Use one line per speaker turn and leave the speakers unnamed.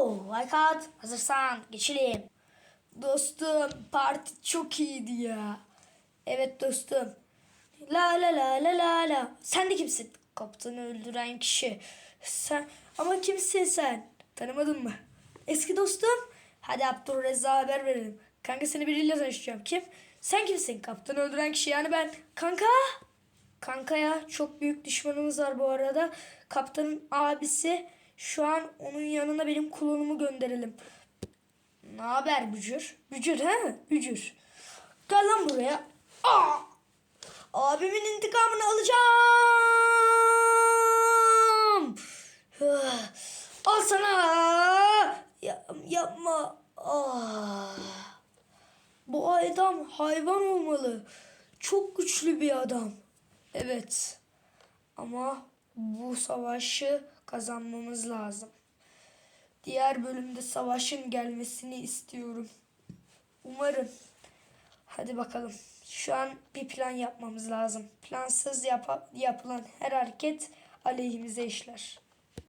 Oo, like at. Hazırsan geçelim. Dostum parti çok iyiydi ya. Evet dostum. La la la la la la. Sen de kimsin? Kaptanı öldüren kişi. Sen ama kimsin sen? Tanımadın mı? Eski dostum. Hadi Abdurrezza haber verelim. Kanka seni biriyle tanışacağım. Kim? Sen kimsin? Kaptanı öldüren kişi yani ben. Kanka. Kanka ya çok büyük düşmanımız var bu arada. Kaptanın abisi şu an onun yanına benim klonumu gönderelim. Ne haber Bücür? Bücür he? Bücür. Gel lan buraya. Aa! Abimin intikamını alacağım. Al sana. Ya, yapma. Ah. Bu adam hayvan olmalı. Çok güçlü bir adam. Evet. Ama bu savaşı kazanmamız lazım. Diğer bölümde savaşın gelmesini istiyorum. Umarım. Hadi bakalım. Şu an bir plan yapmamız lazım. Plansız yapa- yapılan her hareket aleyhimize işler.